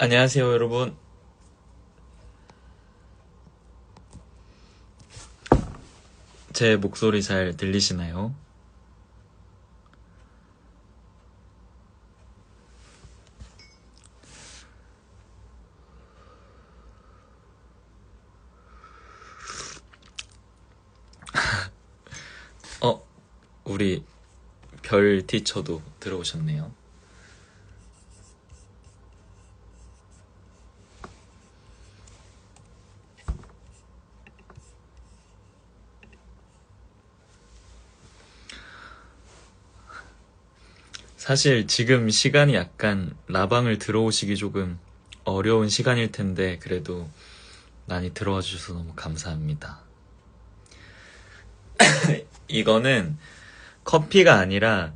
안녕하세요, 여러분. 제 목소리 잘 들리시나요? 어, 우리 별 티처도 들어오셨네요. 사실 지금 시간이 약간 라방을 들어오시기 조금 어려운 시간일 텐데 그래도 많이 들어와 주셔서 너무 감사합니다. 이거는 커피가 아니라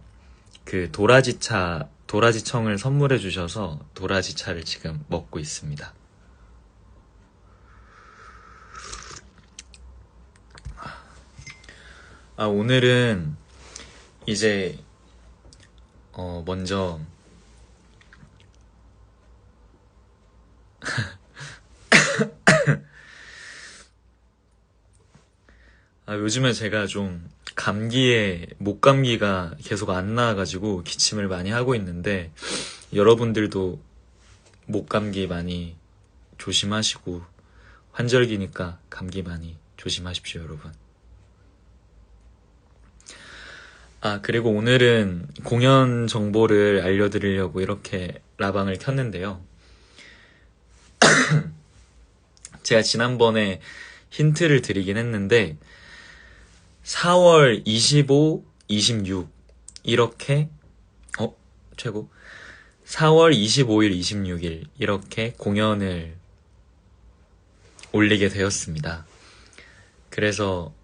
그 도라지차, 도라지청을 선물해 주셔서 도라지차를 지금 먹고 있습니다. 아, 오늘은 이제 어, 먼저 아, 요즘에 제가 좀 감기에 목 감기가 계속 안 나와가지고 기침을 많이 하고 있는데 여러분들도 목 감기 많이 조심하시고 환절기니까 감기 많이 조심하십시오, 여러분. 아, 그리고 오늘은 공연 정보를 알려드리려고 이렇게 라방을 켰는데요. 제가 지난번에 힌트를 드리긴 했는데, 4월 25, 26, 이렇게, 어, 최고. 4월 25일, 26일, 이렇게 공연을 올리게 되었습니다. 그래서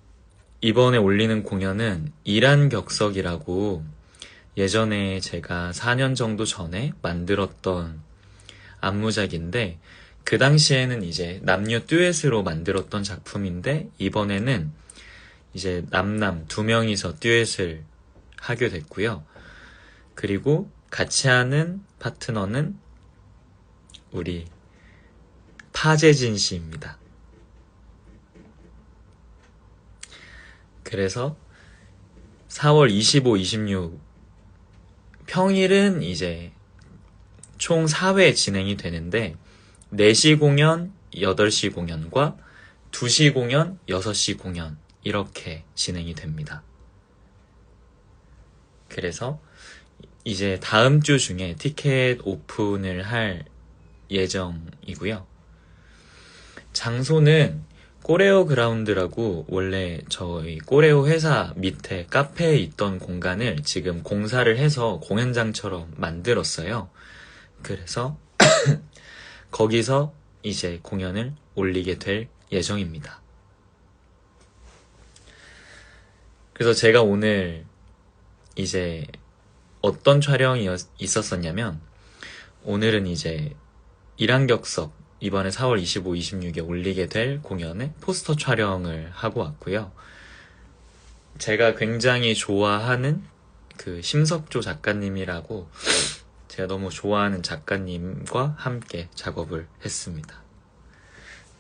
이번에 올리는 공연은 이란 격석이라고 예전에 제가 4년 정도 전에 만들었던 안무작인데 그 당시에는 이제 남녀 듀엣으로 만들었던 작품인데 이번에는 이제 남남 두 명이서 듀엣을 하게 됐고요. 그리고 같이 하는 파트너는 우리 파재진 씨입니다. 그래서 4월 25, 26 평일은 이제 총 4회 진행이 되는데 4시 공연, 8시 공연과 2시 공연, 6시 공연 이렇게 진행이 됩니다. 그래서 이제 다음 주 중에 티켓 오픈을 할 예정이고요. 장소는 꼬레오 그라운드라고 원래 저희 꼬레오 회사 밑에 카페에 있던 공간을 지금 공사를 해서 공연장처럼 만들었어요. 그래서 거기서 이제 공연을 올리게 될 예정입니다. 그래서 제가 오늘 이제 어떤 촬영이 있었었냐면 오늘은 이제 일한격석 이번에 4월 25, 26에 올리게 될 공연에 포스터 촬영을 하고 왔고요. 제가 굉장히 좋아하는 그 심석조 작가님이라고 제가 너무 좋아하는 작가님과 함께 작업을 했습니다.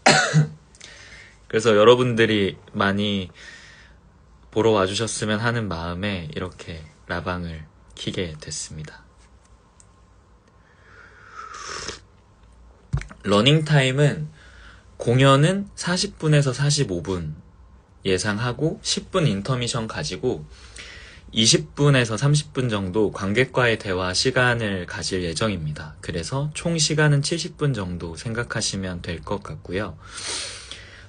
그래서 여러분들이 많이 보러 와주셨으면 하는 마음에 이렇게 라방을 키게 됐습니다. 러닝 타임은 공연은 40분에서 45분 예상하고 10분 인터미션 가지고 20분에서 30분 정도 관객과의 대화 시간을 가질 예정입니다. 그래서 총 시간은 70분 정도 생각하시면 될 것 같고요.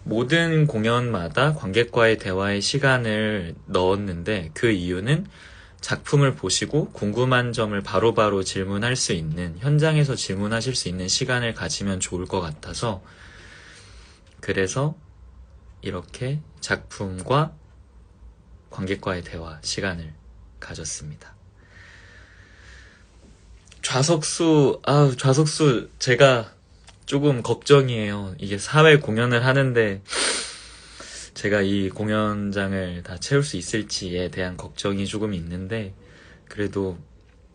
모든 공연마다 관객과의 대화의 시간을 넣었는데 그 이유는 작품을 보시고 궁금한 점을 바로바로 바로 질문할 수 있는 현장에서 질문하실 수 있는 시간을 가지면 좋을 것 같아서 그래서 이렇게 작품과 관객과의 대화 시간을 가졌습니다. 좌석수, 아, 좌석수 제가 조금 걱정이에요. 이게 사회 공연을 하는데 제가 이 공연장을 다 채울 수 있을지에 대한 걱정이 조금 있는데 그래도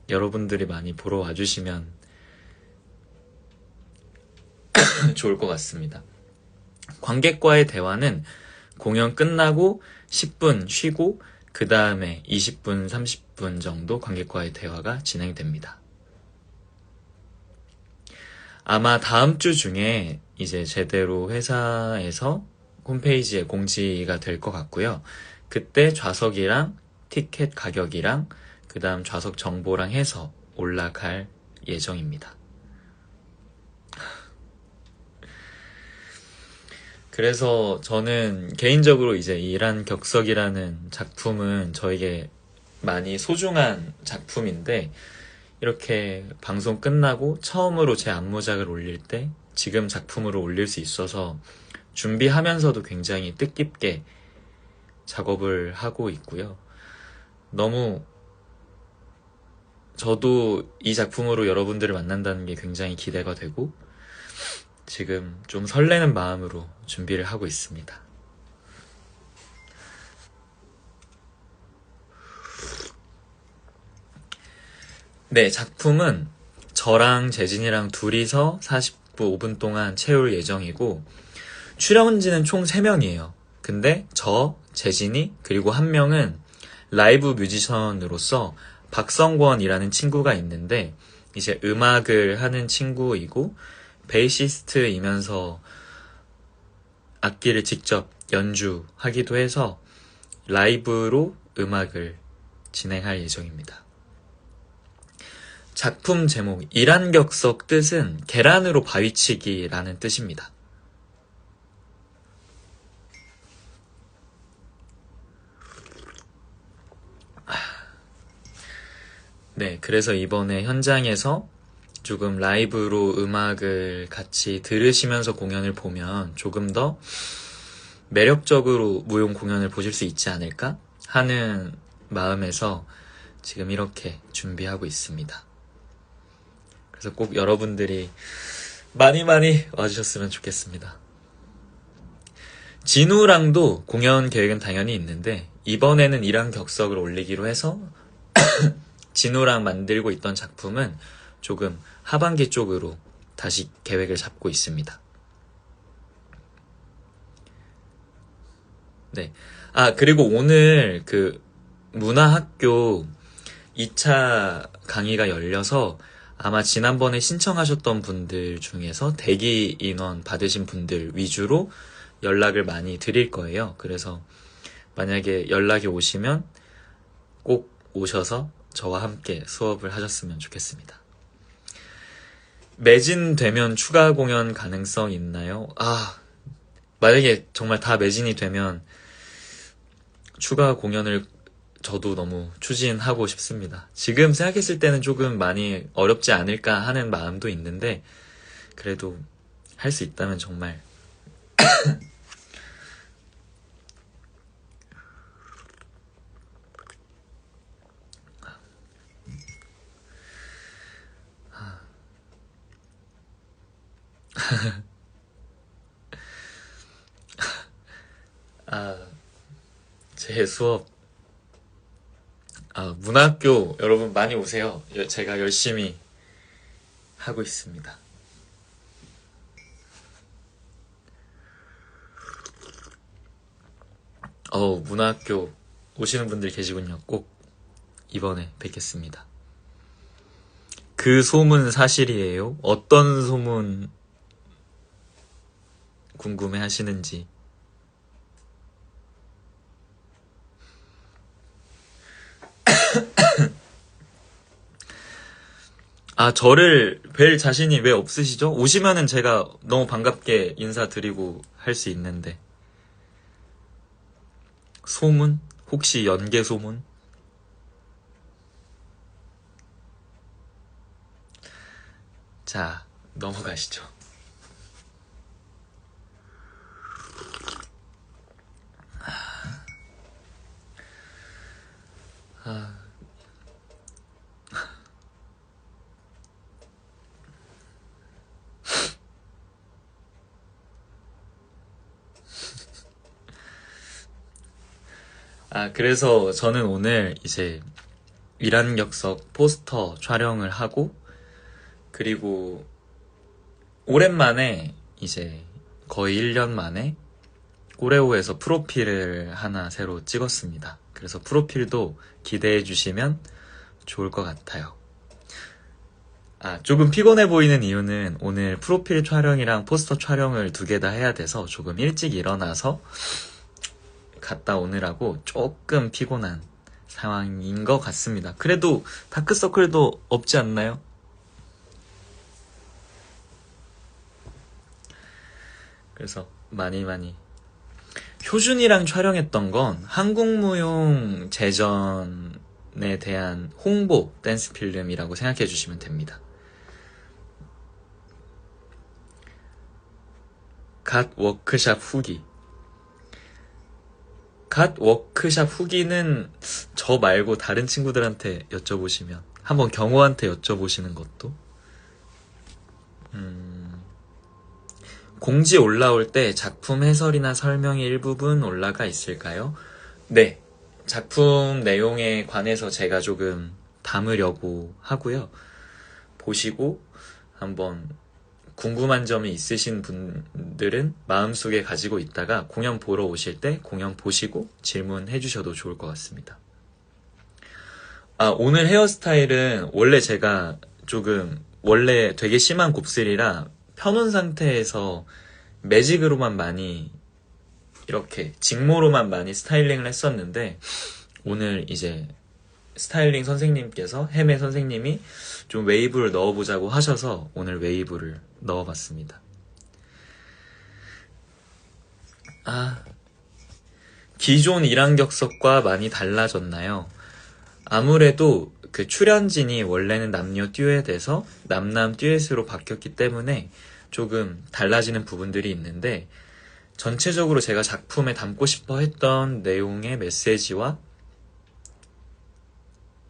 여러분들이 많이 보러 와주시면 좋을 것 같습니다. 관객과의 대화는 공연 끝나고 10분 쉬고 그 다음에 20분, 30분 정도 관객과의 대화가 진행됩니다. 아마 다음 주 중에 이제 제대로 회사에서 홈페이지에 공지가 될 것 같고요. 그때 좌석이랑 티켓 가격이랑 그 다음 좌석 정보랑 해서 올라갈 예정입니다. 그래서 저는 개인적으로 이제 이란 격석이라는 작품은 저에게 많이 소중한 작품인데 이렇게 방송 끝나고 처음으로 제 안무작을 올릴 때 지금 작품으로 올릴 수 있어서 준비하면서도 굉장히 뜻깊게 작업을 하고 있고요. 너무 저도 이 작품으로 여러분들을 만난다는 게 굉장히 기대가 되고 지금 좀 설레는 마음으로 준비를 하고 있습니다. 네, 작품은 저랑 재진이랑 둘이서 40분 5분 동안 채울 예정이고 출연진은 총 3명이에요. 근데 저, 재진이, 그리고 한 명은 라이브 뮤지션으로서 박성권이라는 친구가 있는데 이제 음악을 하는 친구이고 베이시스트이면서 악기를 직접 연주하기도 해서 라이브로 음악을 진행할 예정입니다. 작품 제목 이란격석 뜻은 계란으로 바위치기라는 뜻입니다. 네, 그래서 이번에 현장에서 조금 라이브로 음악을 같이 들으시면서 공연을 보면 조금 더 매력적으로 무용 공연을 보실 수 있지 않을까 하는 마음에서 지금 이렇게 준비하고 있습니다. 그래서 꼭 여러분들이 많이 많이 와주셨으면 좋겠습니다. 진우랑도 공연 계획은 당연히 있는데 이번에는 이랑 격석을 올리기로 해서 진우랑 만들고 있던 작품은 조금 하반기 쪽으로 다시 계획을 잡고 있습니다. 네. 아, 그리고 오늘 그 문화학교 2차 강의가 열려서 아마 지난번에 신청하셨던 분들 중에서 대기 인원 받으신 분들 위주로 연락을 많이 드릴 거예요. 그래서 만약에 연락이 오시면 꼭 오셔서 저와 함께 수업을 하셨으면 좋겠습니다. 매진되면 추가 공연 가능성 있나요? 아, 만약에 정말 다 매진이 되면 추가 공연을 저도 너무 추진하고 싶습니다. 지금 생각했을 때는 조금 많이 어렵지 않을까 하는 마음도 있는데, 그래도 할 수 있다면 정말 아, 제 수업, 아, 문학교 여러분 많이 오세요. 여- 제가 열심히 하고 있습니다. 어, 문학교 오시는 분들 계시군요. 꼭 이번에 뵙겠습니다. 그 소문 사실이에요? 어떤 소문 궁금해 하시는지. 아, 저를 뵐 자신이 왜 없으시죠? 오시면은 제가 너무 반갑게 인사드리고 할 수 있는데. 소문? 혹시 연계 소문? 자, 넘어가시죠. 아, 아, 그래서 저는 오늘 이제 위란격석 포스터 촬영을 하고, 그리고 오랜만에 이제 거의 1년 만에 꼬레오에서 프로필을 하나 새로 찍었습니다. 그래서 프로필도 기대해 주시면 좋을 것 같아요. 아, 조금 피곤해 보이는 이유는 오늘 프로필 촬영이랑 포스터 촬영을 두 개 다 해야 돼서 조금 일찍 일어나서 갔다 오느라고 조금 피곤한 상황인 것 같습니다. 그래도 다크서클도 없지 않나요? 그래서 많이 많이 효준이랑 촬영했던 건 한국무용 재전에 대한 홍보 댄스 필름이라고 생각해 주시면 됩니다. 갓 워크샵 후기. 갓 워크샵 후기는 저 말고 다른 친구들한테 여쭤보시면 한번 경호한테 여쭤보시는 것도 음, 공지 올라올 때 작품 해설이나 설명이 일부분 올라가 있을까요? 네. 작품 내용에 관해서 제가 조금 담으려고 하고요. 보시고 한번 궁금한 점이 있으신 분들은 마음속에 가지고 있다가 공연 보러 오실 때 공연 보시고 질문해 주셔도 좋을 것 같습니다. 아, 오늘 헤어스타일은 원래 제가 조금 원래 되게 심한 곱슬이라 펴놓은 상태에서 매직으로만 많이 이렇게 직모로만 많이 스타일링을 했었는데 오늘 이제 스타일링 선생님께서 헤메 선생님이 좀 웨이브를 넣어보자고 하셔서 오늘 웨이브를 넣어봤습니다. 아, 기존 1학격석과 많이 달라졌나요? 아무래도 그 출연진이 원래는 남녀 듀엣에서 남남 듀엣으로 바뀌었기 때문에 조금 달라지는 부분들이 있는데 전체적으로 제가 작품에 담고 싶어 했던 내용의 메시지와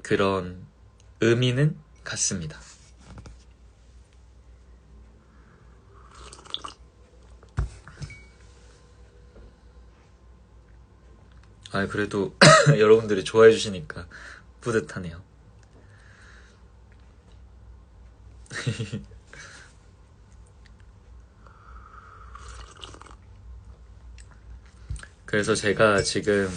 그런 의미는 같습니다. 아, 그래도 여러분들이 좋아해 주시니까 뿌듯하네요. 그래서 제가 지금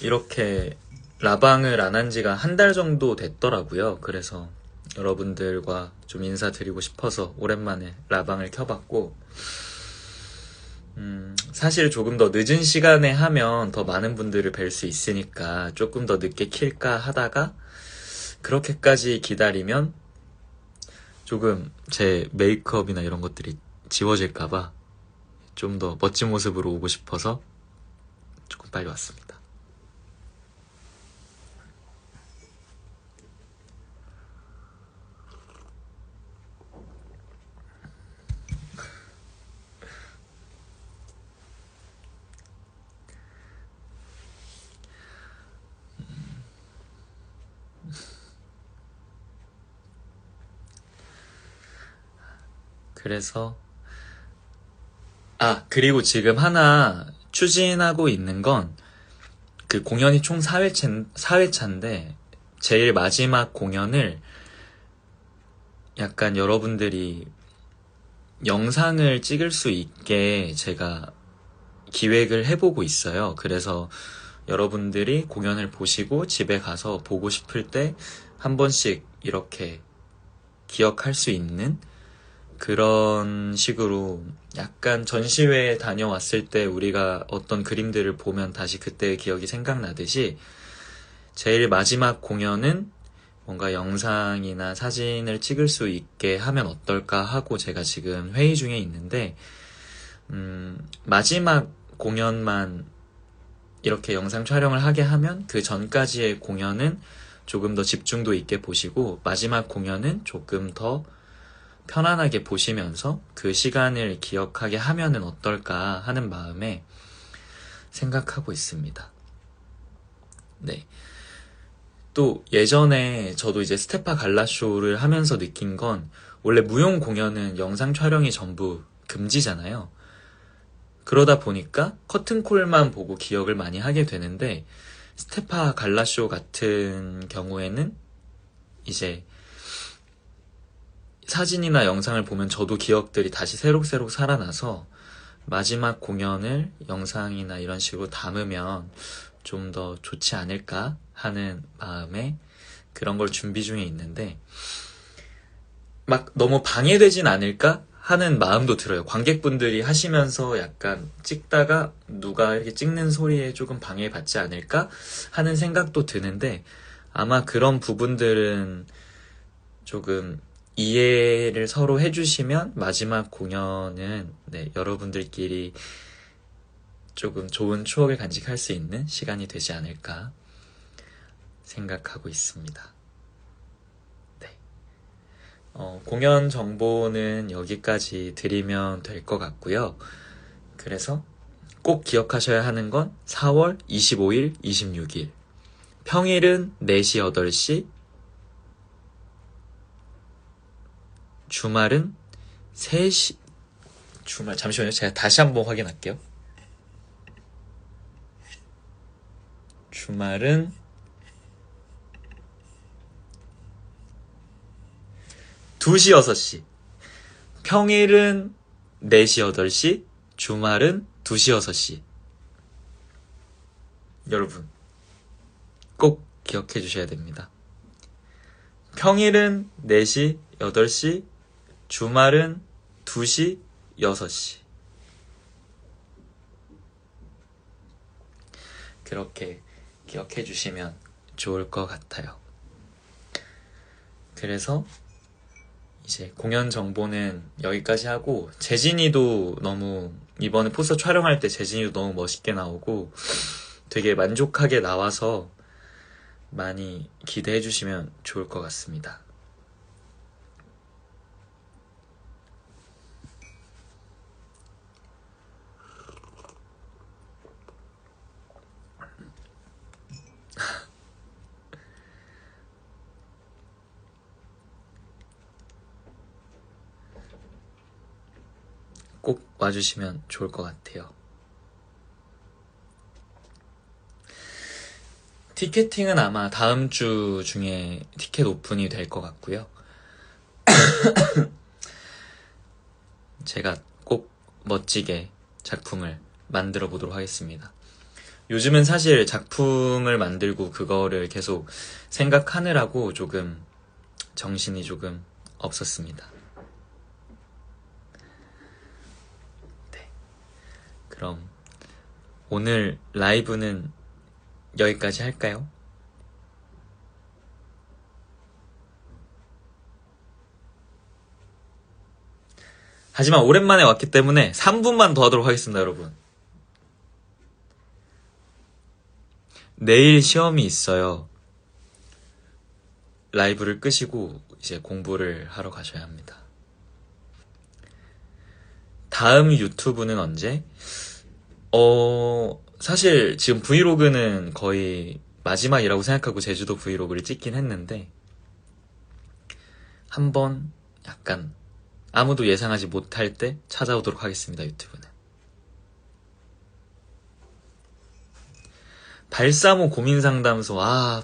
이렇게 라방을 안 한 지가 한 달 정도 됐더라고요. 그래서 여러분들과 좀 인사드리고 싶어서 오랜만에 라방을 켜봤고, 음, 사실 조금 더 늦은 시간에 하면 더 많은 분들을 뵐 수 있으니까 조금 더 늦게 킬까 하다가, 그렇게까지 기다리면 조금 제 메이크업이나 이런 것들이 지워질까봐 좀 더 멋진 모습으로 오고 싶어서 조금 빨리 왔습니다. 그래서 아 그리고 지금 하나 추진하고 있는 건 그 공연이 총 4회차, 4회차인데 제일 마지막 공연을 약간 여러분들이 영상을 찍을 수 있게 제가 기획을 해보고 있어요. 그래서 여러분들이 공연을 보시고 집에 가서 보고 싶을 때 한 번씩 이렇게 기억할 수 있는 그런 식으로 약간 전시회에 다녀왔을 때 우리가 어떤 그림들을 보면 다시 그때의 기억이 생각나듯이 제일 마지막 공연은 뭔가 영상이나 사진을 찍을 수 있게 하면 어떨까 하고 제가 지금 회의 중에 있는데, 음, 마지막 공연만 이렇게 영상 촬영을 하게 하면 그 전까지의 공연은 조금 더 집중도 있게 보시고, 마지막 공연은 조금 더 편안하게 보시면서 그 시간을 기억하게 하면은 어떨까 하는 마음에 생각하고 있습니다. 네. 또 예전에 저도 이제 스테파 갈라쇼를 하면서 느낀 건 원래 무용 공연은 영상 촬영이 전부 금지잖아요. 그러다 보니까 커튼콜만 보고 기억을 많이 하게 되는데 스테파 갈라쇼 같은 경우에는 이제 사진이나 영상을 보면 저도 기억들이 다시 새록새록 살아나서 마지막 공연을 영상이나 이런 식으로 담으면 좀 더 좋지 않을까 하는 마음에 그런 걸 준비 중에 있는데 막 너무 방해되진 않을까 하는 마음도 들어요. 관객분들이 하시면서 약간 찍다가 누가 이렇게 찍는 소리에 조금 방해받지 않을까 하는 생각도 드는데 아마 그런 부분들은 조금 이해를 서로 해주시면 마지막 공연은 네, 여러분들끼리 조금 좋은 추억을 간직할 수 있는 시간이 되지 않을까 생각하고 있습니다. 네. 어, 공연 정보는 여기까지 드리면 될 것 같고요. 그래서 꼭 기억하셔야 하는 건 4월 25일, 26일. 평일은 4시, 8시. 주말은 3시. 주말, 잠시만요. 제가 다시 한번 확인할게요. 주말은 두시 6시. 평일은 4시, 8시. 주말은 2시, 6시. 여러분, 꼭 기억해 주셔야 됩니다. 평일은 4시, 8시. 주말은 2시, 6시. 그렇게 기억해 주시면 좋을 것 같아요. 그래서 이제 공연 정보는 여기까지 하고 재진이도 너무 이번에 포스터 촬영할 때 재진이도 너무 멋있게 나오고 되게 만족하게 나와서 많이 기대해 주시면 좋을 것 같습니다. 꼭 와주시면 좋을 것 같아요. 티켓팅은 아마 다음 주 중에 티켓 오픈이 될 것 같고요. 제가 꼭 멋지게 작품을 만들어 보도록 하겠습니다. 요즘은 사실 작품을 만들고 그거를 계속 생각하느라고 조금 정신이 조금 없었습니다. 그럼 오늘 라이브는 여기까지 할까요? 하지만 오랜만에 왔기 때문에 3분만 더 하도록 하겠습니다, 여러분. 내일 시험이 있어요. 라이브를 끄시고 이제 공부를 하러 가셔야 합니다. 다음 유튜브는 언제? 어, 사실 지금 브이로그는 거의 마지막이라고 생각하고 제주도 브이로그를 찍긴 했는데, 한번 약간 아무도 예상하지 못할 때 찾아오도록 하겠습니다, 유튜브는. 발사모 고민 상담소, 아,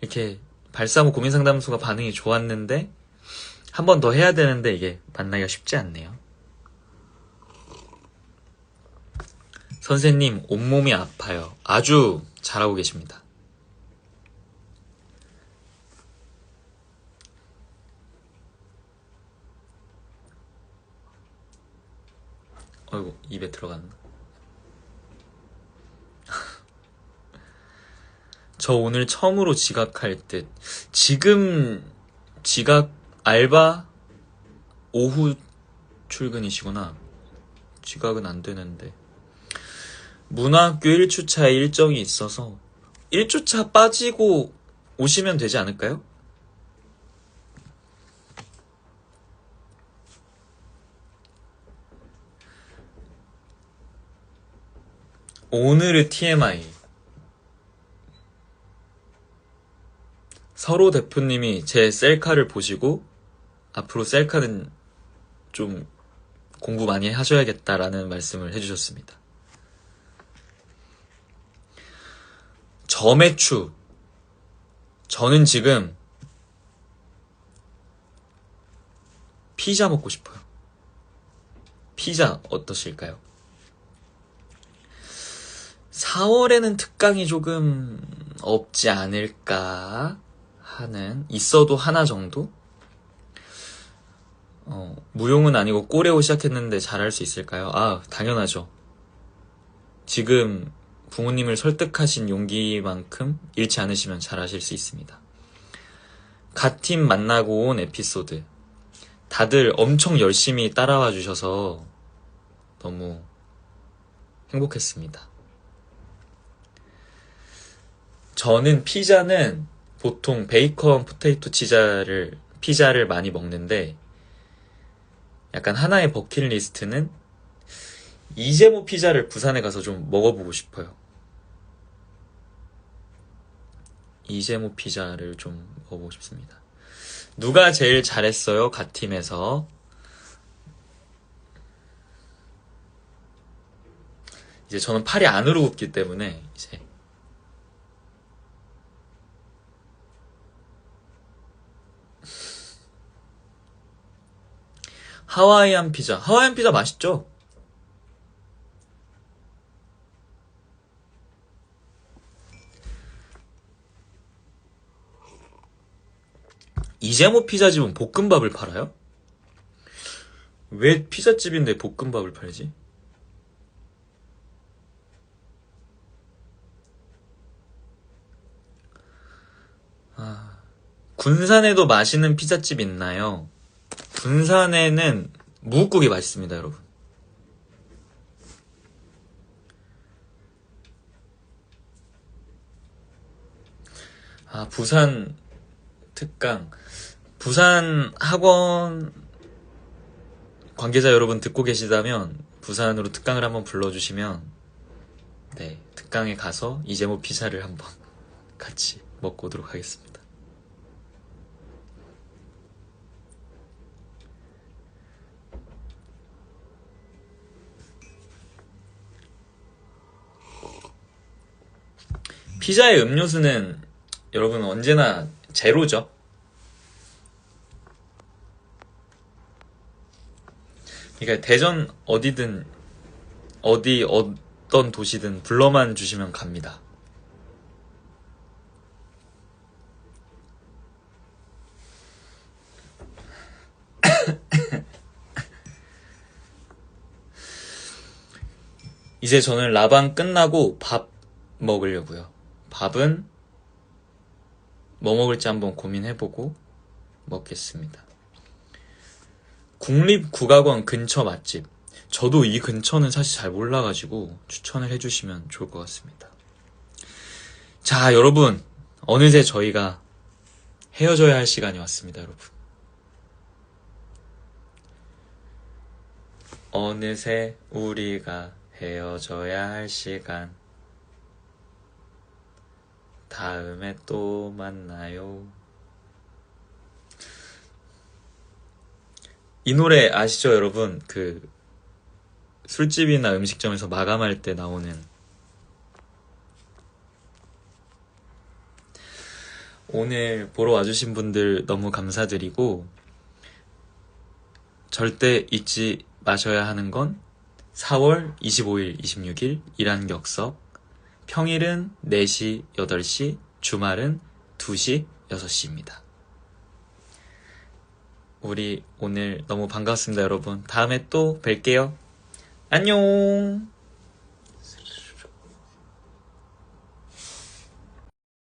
이렇게 발사모 고민 상담소가 반응이 좋았는데, 한 번 더 해야 되는데 이게 만나기가 쉽지 않네요. 선생님, 온몸이 아파요. 아주 잘하고 계십니다. 어이구, 입에 들어갔나? 저 오늘 처음으로 지각할 듯. 지금 지각 알바 오후 출근이시구나. 지각은 안 되는데. 문화학교 1주차에 일정이 있어서 1주차 빠지고 오시면 되지 않을까요? 오늘의 TMI. 서로 대표님이 제 셀카를 보시고 앞으로 셀카는 좀 공부 많이 하셔야겠다라는 말씀을 해주셨습니다. 저매추. 저는 지금 피자 먹고 싶어요. 피자 어떠실까요? 4월에는 특강이 조금 없지 않을까 하는, 있어도 하나 정도? 어, 무용은 아니고 꼬레오 시작했는데 잘할 수 있을까요? 아, 당연하죠. 지금 부모님을 설득하신 용기만큼 잃지 않으시면 잘하실 수 있습니다. 갓 팀 만나고 온 에피소드. 다들 엄청 열심히 따라와 주셔서 너무 행복했습니다. 저는 피자는 보통 베이컨 포테이토 치자를 피자를 많이 먹는데 약간 하나의 버킷리스트는 이재모 피자를 부산에 가서 좀 먹어보고 싶어요. 이재모 피자를 좀 먹어보고 싶습니다. 누가 제일 잘했어요? 갓 팀에서. 이제 저는 팔이 안으로 굽기 때문에 이제 하와이안 피자. 하와이안 피자 맛있죠? 이재모 피자집은 볶음밥을 팔아요? 왜 피자집인데 볶음밥을 팔지? 아, 군산에도 맛있는 피자집 있나요? 군산에는 무국국이 맛있습니다, 여러분. 아, 부산 특강. 부산 학원 관계자 여러분 듣고 계시다면 부산으로 특강을 한번 불러주시면 네, 특강에 가서 이재모 피자를 한번 같이 먹고 오도록 하겠습니다. 피자의 음료수는 여러분 언제나 제로죠. 그러니까 대전 어디든 어디 어떤 도시든 불러만 주시면 갑니다. 이제 저는 라방 끝나고 밥 먹으려고요. 밥은 뭐 먹을지 한번 고민해보고 먹겠습니다. 국립국악원 근처 맛집. 저도 이 근처는 사실 잘 몰라가지고 추천을 해주시면 좋을 것 같습니다. 자, 여러분. 어느새 저희가 헤어져야 할 시간이 왔습니다, 여러분. 어느새 우리가 헤어져야 할 시간. 다음에 또 만나요. 이 노래 아시죠, 여러분? 그 술집이나 음식점에서 마감할 때 나오는 오늘 보러 와주신 분들 너무 감사드리고 절대 잊지 마셔야 하는 건 4월 25일, 26일 이란 격석 평일은 4시, 8시, 주말은 2시, 6시입니다. 우리 오늘 너무 반갑습니다, 여러분. 다음에 또 뵐게요. 안녕!